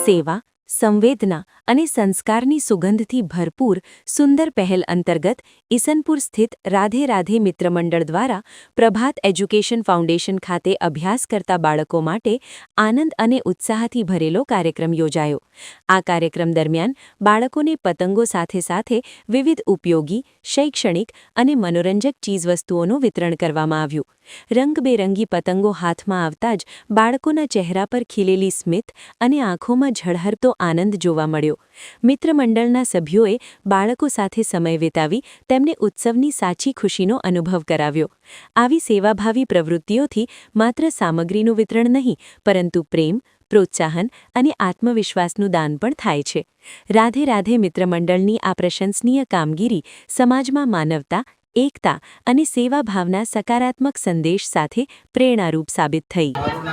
સેવા, સંવેદના અને સંસ્કારની સુગંધથી ભરપૂર સુંદર પહેલ અંતર્ગત ઈસનપુર સ્થિત રાધે રાધે મિત્રમંડળ દ્વારા પ્રભાત એજ્યુકેશન ફાઉન્ડેશન ખાતે અભ્યાસ કરતા બાળકો માટે આનંદ અને ઉત્સાહથી ભરેલો કાર્યક્રમ યોજાયો. આ કાર્યક્રમ દરમિયાન બાળકોને પતંગો સાથે સાથે વિવિધ ઉપયોગી, શૈક્ષણિક અને મનોરંજક ચીજવસ્તુઓનું વિતરણ કરવામાં આવ્યું. રંગબેરંગી પતંગો હાથમાં આવતા જ બાળકોના ચહેરા પર ખીલેલી સ્મિત અને આંખોમાં ઝળહરતો આનંદ જોવા મળ્યો. મિત્રમંડળના સભ્યોએ બાળકો સાથે સમય વિતાવી તેમને ઉત્સવની સાચી ખુશીનો અનુભવ કરાવ્યો. આવી સેવાભાવી પ્રવૃત્તિઓથી માત્ર સામગ્રીનું વિતરણ નહીં, પરંતુ પ્રેમ, પ્રોત્સાહન અને આત્મવિશ્વાસનું દાન પણ થાય છે. રાધે રાધે મિત્રમંડળની આ પ્રશંસનીય કામગીરી સમાજમાં માનવતા એકતા અને સેવા ભાવના સકારાત્મક સંદેશ સાથે પ્રેરણારૂપ સાબિત થઈ. મારું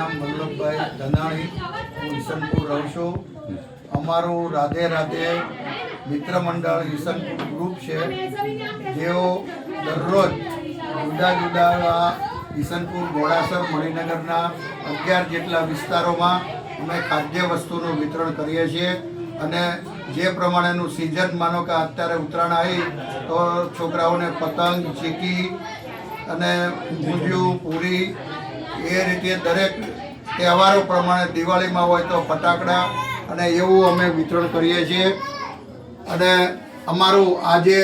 અમારું રાધે રાધે મિત્ર મંડળ ઈસનપુર ગ્રુપ છે. જેઓ દરરોજ જુદા જુદા ઈસનપુર ઘોડાસર મણિનગરના અગિયાર જેટલા વિસ્તારોમાં અમે ખાદ્ય વસ્તુનું વિતરણ કરીએ છીએ. અને જે પ્રમાણેનું સિઝન માનો કે અત્યારે ઉત્તરાયણ આવી તો છોકરાઓને પતંગ, ચીકી અને ઊંધિયું પૂરી એ રીતે દરેક તહેવારો પ્રમાણે દિવાળીમાં હોય તો ફટાકડા અને એવું અમે વિતરણ કરીએ છીએ. અને અમારું આજે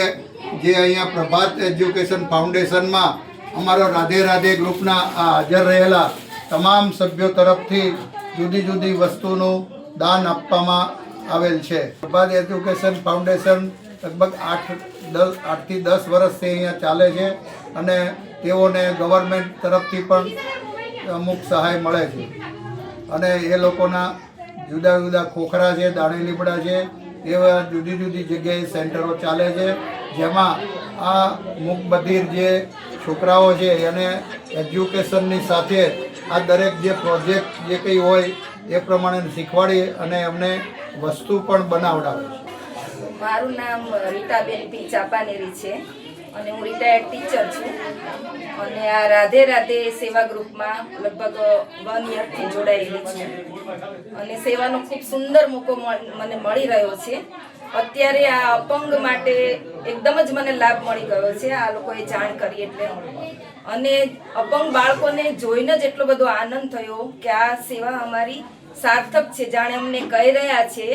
જે અહીંયા પ્રભાત એજ્યુકેશન ફાઉન્ડેશનમાં અમારો રાધે રાધે ગ્રુપના આ હાજર રહેલા તમામ સભ્યો તરફથી જુદી જુદી વસ્તુનું દાન આપવામાં આવેલ છે. પ્રભાત એજ્યુકેશન ફાઉન્ડેશન લગભગ આઠ દસ, આઠથી દસ વર્ષથી અહીંયા ચાલે છે અને તેઓને ગવર્મેન્ટ તરફથી પણ અમુક સહાય મળે છે. અને એ લોકોના જુદા જુદા ખોખરા છે દાણી લીમડા છે, એવા જુદી જુદી જગ્યાએ સેન્ટરો ચાલે છે, જેમાં આ મૂકબધિર જે છોકરાઓ છે એને એજ્યુકેશનની સાથે આ દરેક જે પ્રોજેક્ટ જે કંઈ હોય એ પ્રમાણે શીખવાડી અને એમને વસ્તુ પણ બનાવડાવે છે. મારું નામ રીટાબેન પી ચાપાનેરી છે અને હું રિટાયર્ડ ટીચર છું. અને આ રાધે રાધે સેવા ગ્રુપમાં લગભગ વન યરથી જોડાયેલી છું. અને સેવાનો ખૂબ સુંદર મોકો મને મળી રહ્યો છે. અત્યારે આ અપંગ માટે એકદમ જ મને લાભ મળી ગયો છે. આ લોકોએ જાણ કરી એટલે. અને અપંગ બાળકોને જોઈને જ એટલો બધો આનંદ થયો કે આ સેવા અમારી સાર્થક છે. જાણે અમને કહી રહ્યા છે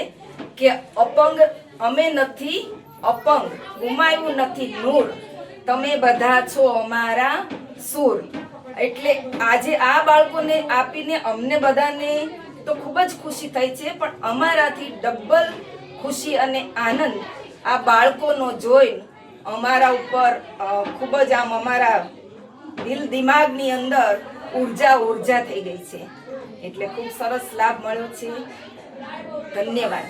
કે અપંગ અમે નથી અપંગ ગુમાયું નથી નૂર. તમે બધા છો અમારા સૂર. એટલે આજે આ બાળકોને આપીને અમને બધાને તો ખૂબ જ ખુશી થઈ છે, પણ અમારાથી ડબલ ખુશી અને આનંદ આ બાળકોનો જોઈ અમારા ઉપર ખૂબ જ આમ અમારા દિલ દિમાગની અંદર ઊર્જા ઊર્જા થઈ ગઈ છે. એટલે ખૂબ સરસ લાભ મળ્યો છે. ધન્યવાદ.